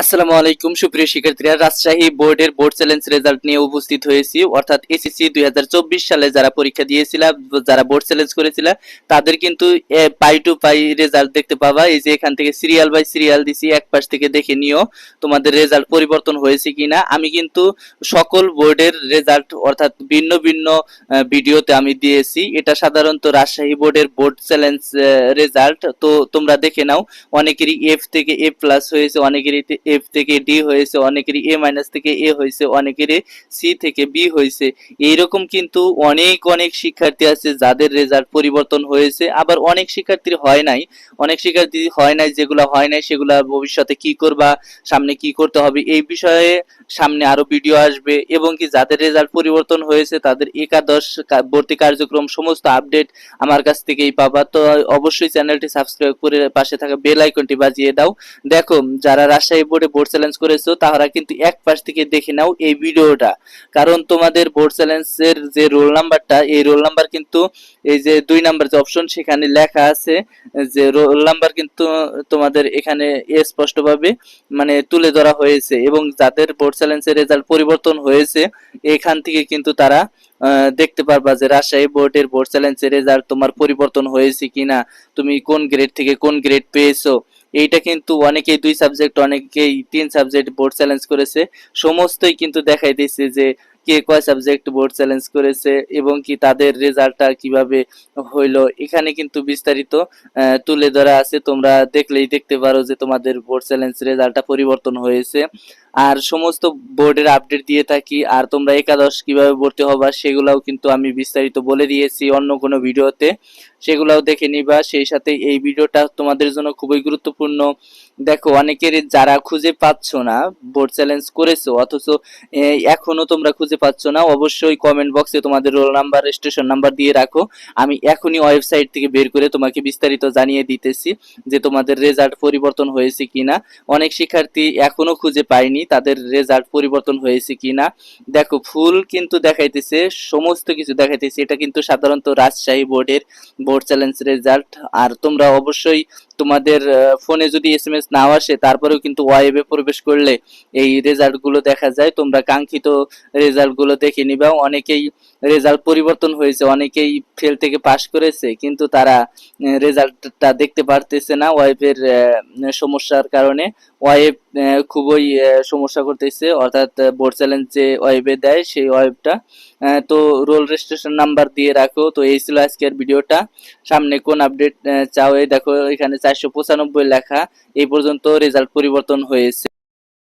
আসসালামু আলাইকুম, সুপ্রিয় শিক্ষার্থীরা। রাজশাহী বোর্ডের বোর্ড চ্যালেঞ্জ রেজাল্ট নিয়ে উপস্থিত হয়েছি। অর্থাৎ এসএসসি দুই হাজার চব্বিশ সালে যারা পরীক্ষা দিয়েছিল, যারা বোর্ড চ্যালেঞ্জ করেছিল, তাদের কিন্তু পাই টু পাই রেজাল্ট দেখতে পাবা। এই যে এখান থেকে সিরিয়াল বাই সিরিয়াল দিছি, এক পাশ থেকে দেখে নিও তোমাদের রেজাল্ট পরিবর্তন হয়েছে কিনা। আমি কিন্তু সকল বোর্ডের রেজাল্ট, অর্থাৎ ভিন্ন ভিন্ন ভিডিওতে আমি দিয়েছি। এটা সাধারণত রাজশাহী বোর্ডের বোর্ড চ্যালেঞ্জ রেজাল্ট। তো তোমরা দেখে নাও, অনেকেরই এফ থেকে এ প্লাস হয়েছে, অনেকেরই এফ থেকে ডি হয়েছে, অনেকেরই এ মাইনাস থেকে এ হয়েছে, অনেকেরই সি থেকে বি হয়েছে। এইরকম কিন্তু অনেক অনেক শিক্ষার্থী আছে যাদের রেজাল্ট পরিবর্তন হয়েছে, আবার অনেক শিক্ষার্থীর হয় নাই। অনেক শিক্ষার্থী হয় নাই, যেগুলো হয় নাই, সেগুলা ভবিষ্যতে কি করবা, সামনে কি করতে হবে, এই বিষয়ে সামনে আরও ভিডিও আসবে। এবং কি যাদের রেজাল্ট পরিবর্তন হয়েছে, তাদের একাদশ ভর্তি কার্যক্রম সমস্ত আপডেট আমার কাছ থেকেই পাবা। তো অবশ্যই চ্যানেলটি সাবস্ক্রাইব করে পাশে থাকা বেল আইকনটি বাজিয়ে দাও। দেখো, যারা রাজশাহী বোর্ডে বোর্ড চ্যালেঞ্জ করেছ তারা কিন্তু এক পাশ থেকে দেখে নাও এই ভিডিওটা কারণ তোমাদের বোর্ড চ্যালেঞ্জের যে রোল নাম্বারটা এই রোল নাম্বার কিন্তু, এই যে দুই নাম্বার যে অপশন সেখানে লেখা আছে যে রোল নাম্বার কিন্তু তোমাদের এখানে স্পষ্টভাবে মানে তুলে ধরা হয়েছে এবং যাদের বোর্ড চ্যালেঞ্জের রেজাল্ট পরিবর্তন হয়েছে, এখান থেকে কিন্তু তারা দেখতে পারবা যে রাজশাহী বোর্ডের বোর্ড চ্যালেঞ্জের রেজাল্ট তোমার পরিবর্তন হয়েছে কিনা। তুমি কোন গ্রেড থেকে কোন গ্রেড পেয়েছ? এইটা কিন্তু অনেকেই দুই সাবজেক্ট অনেকেই তিন সাবজেক্ট বোর্ড চ্যালেঞ্জ করেছে। সমস্তই কিন্তু দেখাই দিয়েছে যে কে কয় সাবজেক্ট বোর্ড চ্যালেঞ্জ করেছে এবং কি তাদের রেজাল্টটা কীভাবে হইল। এখানে কিন্তু বিস্তারিত তুলে ধরা আছে। তোমরা দেখলেই দেখতে পারো যে তোমাদের বোর্ড চ্যালেঞ্জ রেজাল্টটা পরিবর্তন হয়েছে। আর সমস্ত বোর্ডের আপডেট দিয়ে থাকি। আর তোমরা একাদশ কীভাবে ভর্তি হবা সেগুলাও কিন্তু আমি বিস্তারিত বলে দিয়েছি অন্য কোনো ভিডিওতে। সেগুলাও দেখে নিবা। সেই সাথে এই ভিডিওটা তোমাদের জন্য খুবই গুরুত্বপূর্ণ। দেখো, অনেকের যারা খুঁজে পাচ্ছ না বোর্ড চ্যালেঞ্জ করেছ, অথচ এখনও তোমরা খুঁজে পাচ্ছ না, অবশ্যই কমেন্ট বক্সে তোমাদের রোল নাম্বার রেজিস্ট্রেশন নাম্বার দিয়ে রাখো। আমি এখনই ওয়েবসাইট থেকে বের করে তোমাকে বিস্তারিত জানিয়ে দিতেছি যে তোমাদের রেজাল্ট পরিবর্তন হয়েছে কিনা। অনেক শিক্ষার্থী এখনও খুঁজে পায়নি। তাদের রেজাল্ট পরিবর্তন হয়েছে কিনা। দেখো, ফুল কিন্তু দেখাইতেছে, সমস্ত কিছু দেখাইতেছে। এটা কিন্তু সাধারণত রাজশাহী বোর্ডের বোর্ড চ্যালেঞ্জ রেজাল্ট আর তোমরা অবশ্যই তোমাদের ফোনে যদি এস এম এস নাও আসে, তারপরেও কিন্তু ওয়েবে প্রবেশ করলে এই রেজাল্টগুলো দেখা যায়। তোমরা কাঙ্ক্ষিত রেজাল্টগুলো দেখে নিবা। অনেকেই রেজাল্ট পরিবর্তন হয়েছে, অনেকেই ফেল থেকে পাশ করেছে, কিন্তু তারা রেজাল্টটা দেখতে পারতেছে না ওয়েবের সমস্যার কারণে। ওয়েব খুবই সমস্যা করতেছে। অর্থাৎ বোর্ড চ্যালেঞ্জ যে ওয়েবে দেয়, সেই ওয়েবটা তো রোল রেজিস্ট্রেশন নাম্বার দিয়ে রাখো। তো এই ছিল আজকের ভিডিওটা। সামনে কোন আপডেট চাও এই দেখো, এখানে চারশো পঁচানব্বই লেখা এই পর্যন্ত রেজাল্ট পরিবর্তন হয়েছে।